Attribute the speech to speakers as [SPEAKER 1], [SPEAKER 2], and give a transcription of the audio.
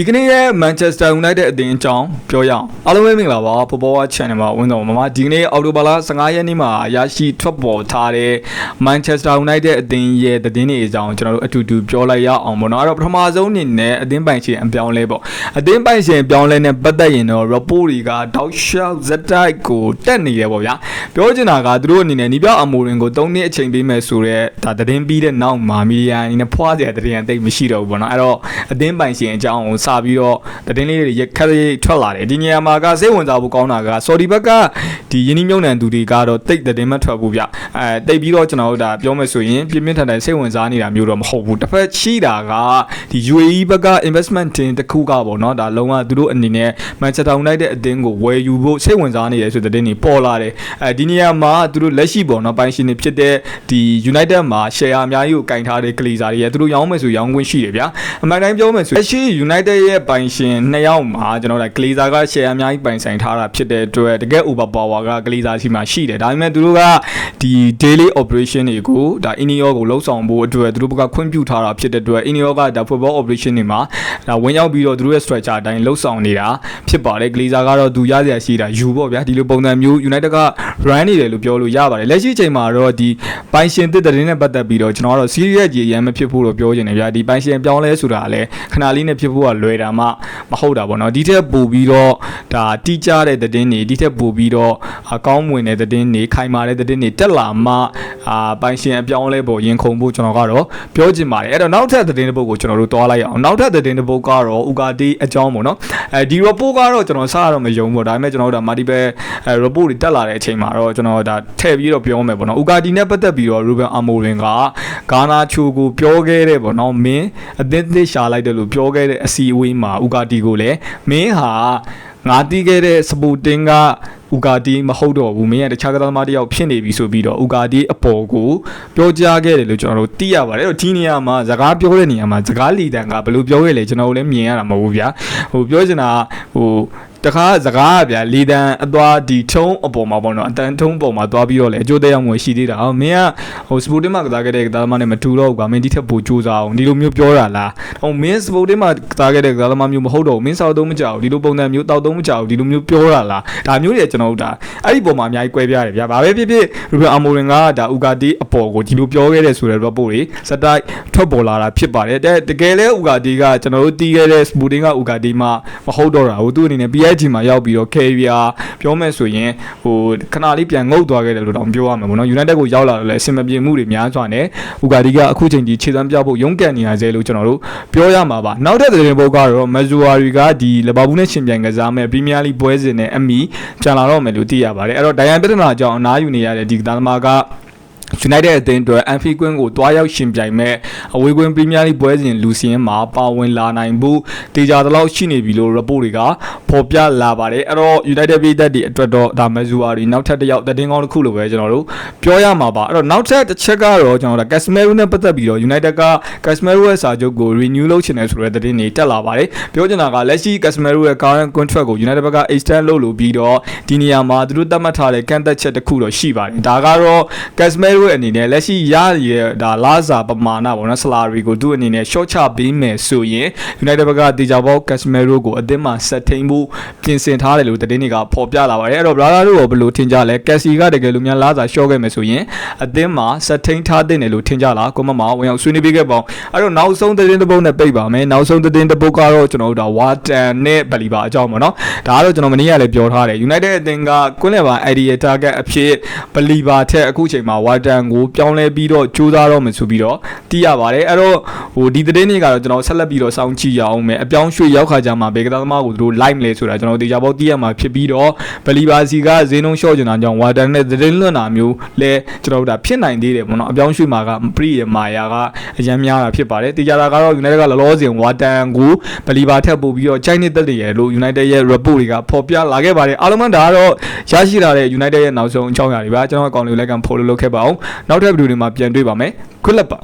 [SPEAKER 1] ဒီကနေ့ရဲ့ Manchester United အသင်းအကြောင်းပြောရအောင်အားလုံးပဲမင်္ဂလာပါ Football Watch Channel မှာဝင်တော်မှာမှာဒီကနေ့အော်တိုဘာလ15ရက်နေ့မှာရရှိထွက်ပေါ်ထားတဲ့ Manchester United အသင်းရဲ့သတင်းတွေအကြောင်းကျွန်တော်တို့အတူတူပြောလိုက်ရအောင်ပေါ့နော်အဲ့တော့ပထမဆုံးအနေနဲ့အသင်းပိုင်ရှင်အပြောင်းလဲပေါ့အသင်းပိုင်ရှင်ပြောင်းလဲနဲ့ပတ်သက်ရင်တော့ report တွေကတောက်လျှောက်ဇက်တိုက်ကိုတက်နေတယ်ပေါ့ဗျာပြောချင်တာကသူတို့အနေနဲ့နီးပြအမိုရင်ကို3နှစ်အချိန်ပေးမယ်ဆိုတော့ဒါသတင်းပြီးတဲ့နောက်မှာမီဒီယာအနေနဲ့ဖွားစရာသတင်းအသိပ်မရှိတော့ဘူးပေါ့နော်အဲ့တော့အသင်းပိုင်ရှင်အကြောင်းကိုစပြီးတော့သတင်းလေးတွေရက်ခက်ရက်ထွက်လာတယ်ဒီနေရာမှာကစိတ်ဝင်စားဖို့ကောင်းတာကဆော်ဒီဘက်ကဒီယင်းနှိမ့်မြုံနှံသူတွေကတော့တိတ်သတင်းမထွက်ဘူးဗျအဲတိတ်ပြီးတော့ကျွန်တော်တို့ဒါပြောမယ်ဆိုရင်ပြင်းပြင်းထန်ထန်စိတ်ဝင်စားနေတာမျိုးတော့မဟုတ်ဘူးတစ်ဖက်ရှိတာကဒီ UAE ဘက်က investment team တစ်ခုကပေါ့နော်ဒါလုံးဝသူတို့အနေနဲ့ Manchester United အသင်းကိုဝယ်ယူဖို့စိတ်ဝင်စားနေတယ်ဆိုတဲ့သတင်းတွေပေါ်လာတယ်အဲဒီနေရာမှာသူတို့လက်ရှိပေါ့နော်ပိုင်ရှင်တွေဖြစ်တဲ့ဒီ United မှာ share အများကြီးကိုကင်ထားတဲ့ကလီစာတွေရဲ့သူတို့ရောင်းမယ်ဆိုရောင်းခွင့်ရှိတယ်ဗျာအမှန်တိုင်းပြောမယ်ဆိုလက်ရှိ United ရဲ့ပိုင်ရှင်နှစ်ယောက်မှာကျွန်တော်တို့ကလီစာက share အများကြီးပိုင်ဆိုင်ထားတာဖြစ်တဲ့အတွက်တကယ် over power ကကလီစာရှိမှရှိတယ်ဒါပေမဲ့သူတို့ကဒီ daily operation တွေကိုဒါ Inio ကိုလှုပ်ဆောင်ဖို့အတွက်သူတို့ဘက်ကခွင့်ပြုထားတာဖြစ်တဲ့အတွက် Inio ကဒါ football operation တွေမှာဒါဝင်ရောက်ပြီးတော့သူတို့ရဲ့ structure အတိုင်းလှုပ်ဆောင်နေတာဖြစ်ပါတယ်ကလီစာကတော့သူရစရာရှိတာယူပေါ့ဗျာဒီလိုပုံစံမျိုး United က run နေတယ်လို့ပြောလို့ရပါတယ်လက်ရှိအချိန်မှာတော့ဒီပိုင်ရှင်တစ်တဲ့နဲ့ပတ်သက်ပြီးတော့ကျွန်တော်ကတော့ serious ကြီးအရင်မဖြစ်ဖို့တော့ပြောချင်တယ်ဗျာဒီပိုင်ရှင်ပြောင်းလဲဆိုတာလည်းခဏလေးနဲ့ဖြစ်ဖို့ကလွယ်တာမှမဟုတ်တာပေါ့နော်ဒီထက်ပိုပြီးတော့ဒါတိကျတဲ့သတင်းတွေဒီထက်ပိုပြီးတော့အကောင်းမွင်တဲ့သတင်းတွေခိုင်မာတဲ့သတင်းတွေတက်လာမှ အာပိုင်ရှင်အပြောင်းလဲပေါ်ရင်ခုန်ဖို့ကျွန်တော်ကတော့ပြောချင်ပါတယ်အဲ့တော့နောက်ထပ်သတင်းတစ်ပုဒ်ကိုကျွန်တော်တို့တွားလိုက်အောင်နောက်ထပ်သတင်းတစ်ပုဒ်ကတော့ဥကာတီအကြောင်းပေါ့နော်အဲဒီ report ကတော့ကျွန်တော်စရတော့မယုံဘူးဒါပေမဲ့ကျွန်တော်တို့ဒါ multiple အဲ report တွေတက်လာတဲ့အချိန်မှာတော့ကျွန်တော်ဒါထည့်ပြီးတော့ပြောမယ်ပေါ့နော်ဥကာတီနဲ့ပတ်သက်ပြီးတော့ Ruben Amorim ကဂါနာချိုကိုပြောခဲ့တဲ့ပေါ့နော်မင်းအသင်းသစ်ရှာလိုက်တယ်လို့ပြောခဲ့တဲ့အစီအဝေးမှာဥကာတီကိုလည်းမင်းဟာငါတီးခဲ့တဲ့စပူတင်က ဥကာတီမဟုတ်တော့ဘူးမင်းကတခြားကစားသမားတစ်ယောက်ဖြစ်နေပြီဆိုပြီးတော့ဥကာတီအပေါ်ကိုပြောကြားခဲ့တယ်လို့ကျွန်တော်တို့သိရပါတယ်အဲ့တော့ဒီနေရာမှာစကားပြောတဲ့နေရာမှာစကားလီတန်ကဘယ်လိုပြောခဲ့လဲကျွန်တော်တို့လည်းမြင်ရတာမဟုတ်ဘူးဗျာဟိုပြောချင်တာဟို တခါစကားကဗျာလီတန်အသွားဒီထုံးအပေါ်မှာပေါ့နော်အတန်ထုံးပေါ်မှာသွားပြီးတော့လေအကျိုးသက်ရောက်မှုရှိသေးတာဟောမင်းကဟိုစပိုတင်မှာကစားခဲ့တဲ့ကစားသမားနဲ့မတူတော့ဘူးကွာမင်းဒီထက်ပိုကြိုးစားအောင်ဒီလိုမျိုးပြောတာလားဟိုမင်းစပိုတင်မှာကစားခဲ့တဲ့ကစားသမားမျိုးမဟုတ်တော့ဘူးမင်းစောက်သုံးမကြောက်ဒီလိုပုံစံမျိုးတောက်သုံးမကြောက်ဒီလိုမျိုးပြောတာလားဒါမျိုးတွေကျွန်တော်တို့ဒါအဲ့ဒီပုံမှာအများကြီးကွဲပြားတယ်ဗျာဘာပဲဖြစ်ဖြစ်ရူဘန်အာမိုရင်ကဒါဥကာတီအပေါ်ကိုဒီလိုပြောခဲ့တဲ့ဆိုတဲ့ report တွေစတိုက်ထွက်ပေါ်လာတာဖြစ်ပါတယ်တဲ့တကယ်လဲဥကာတီကကျွန်တော်တို့တီးခဲ့တဲ့စပိုတင်ကဥကာတီမှာမဟုတ်တော့တာဘူးသူ့အနေနဲ့ PSG မှာရောက်ပြီးတော့ carrier ပြောမယ်ဆိုရင်ဟိုခဏလေးပြန်ငုတ်သွားခဲ့တယ်လို့တောင်ပြောရမှာပေါ့နော် United ကိုရောက်လာတော့လည်းအဆင်မပြေမှုတွေများစွာနဲ့ဥကာဒီကအခုချိန်ကြီးခြေစမ်းပြဖို့ရုန်းကန်နေရစေလို့ကျွန်တော်တို့ပြောရမှာပါနောက်ထပ်သတင်းပုတ်ကတော့မက်ဇူအာရီကဒီလဘာဘူးနဲ့ရှင်ပြိုင်ကစားမဲ့ပရီးမီးယားလိပွဲစဉ်နဲ့အမီပြန်လာတော့မယ်လို့သိရပါတယ်အဲ့တော့ဒိုင်ယန်ပြဿနာကြောင့်အနားယူနေရတဲ့ဒီကစားသမားက United အသင်းအတွက် Anfield ကွင်းကိုတွားရောက်ရှင်ပြိုင်မဲ့အဝေးကွင်း Premier League ပွဲစဉ်လူစင်းမှာပါဝင်လာနိုင်ဖို့တေချာတလောက်ရှိနေပြီလို့ report တွေကဖော်ပြလာပါတယ်အဲ့တော့ United ပြည်သက်တွေအတွက်တော့ဒါမက်ဇူအာရီနောက်ထပ်တစ်ယောက်သတင်းကောင်းတစ်ခုလိုပဲကျွန်တော်တို့ပြောရမှာပါအဲ့တော့နောက်ထပ်တစ်ချက်ကတော့ကျွန်တော်တို့ Casemiro နဲ့ပတ်သက်ပြီးတော့ United က Casemiro ရဲ့စာချုပ်ကို renew လုပ်ချင်တယ်ဆိုတဲ့သတင်းတွေတက်လာပါတယ်ပြောချင်တာကလက်ရှိ Casemiro ရဲ့ current contract ကို United ဘက်က extend လုပ်လို့ပြီးတော့ဒီနေရာမှာသူတို့သတ်မှတ်ထားတဲ့ကန့်သက်ချက်တစ်ခုတော့ရှိပါတယ်ဒါကတော့ Casemiro ရဲ့အနေနဲ့လက်ရှိရရဒါလာစာပမာဏပေါ့နော် salary ကိုသူ့အနေနဲ့ short ချပေးမယ်ဆိုရင် United ဘက်ကတေချာဘော Casemiro ကိုအသင်းမှာဆက်ထိန်ဖို့ပြင်ဆင်ထားတယ်လို့သတင်းတွေကဖော်ပြလာပါတယ်အဲ့တော့ brother တို့ကဘယ်လိုထင်ကြလဲ Cassie ကတကယ်လို့များလာစာ short ခဲ့မယ်ဆိုရင်အသင်းမှာဆက်ထိန်ထားတဲ့တယ်လို့ထင်ကြလားကိုမမဝင်အောင်ဆွေးနွေးပေးခဲ့ပါအောင်အဲ့တော့နောက်ဆုံးသတင်းတစ်ပုဒ်နဲ့ပိတ်ပါမယ်နောက်ဆုံးသတင်းတစ်ပုဒ်ကတော့ကျွန်တော်တို့ဒါ Watan နဲ့ဘလီပါအကြောင်းပေါ့နော်ဒါကတော့ကျွန်တော်မနေ့ကလည်းပြောထားတယ် United အသင်းကကွင်းလယ်ပါ idea target အဖြစ်ဘလီပါထက်အခုချိန်မှာ Watan ကိုပြောင်းလဲပြီးတော့ကြိုးစားတော့မယ်ဆိုပြီးတော့သိရပါတယ်အဲ့တော့ဟိုဒီသတင်းတွေကတော့ကျွန်တော်ဆက်လက်ပြီးတော့စောင့်ကြည့်ရအောင်မယ်အပြောင်းရွှေ့ရောက်ခါကြမှာဘေကသားသမားကိုသူတို့ live မလဲဆိုတာကျွန်တော်တေချာပေါသိရမှာဖြစ်ပြီးတော့ဘလီပါစီကဈေးနှုန်းလျှော့ကျင်တာကြောင့် Watan နဲ့သတင်းလွှင့်တာမျိုးလဲကျွန်တော်တို့ဒါဖြစ်နိုင်သေးတယ်ပေါ့နော်အပြောင်းရွှေ့မှာက pre ရမာယာကအရန်များတာဖြစ်ပါတယ်တေချာတာကတော့ United ကလောလောဆယ် Watan ကိုဘလီပါထက်ပို့ပြီးတော့ချိုင်းနေသက်တည်းရလို့ United ရဲ့ report တွေကဖော်ပြလာခဲ့ပါတယ်အားလုံးဒါကတော့ရရှိလာတဲ့ United ရဲ့နောက်ဆုံးအကြောင်းအရာတွေပါကျွန်တော်အကောင်လေးလိုက်က follow လုပ်ခဲ့ပါအောင်နောက်ထပ်ဗီဒီယိုတွေမှာပြန်တွေ့ပါမယ်ခွတ်လက်ပါ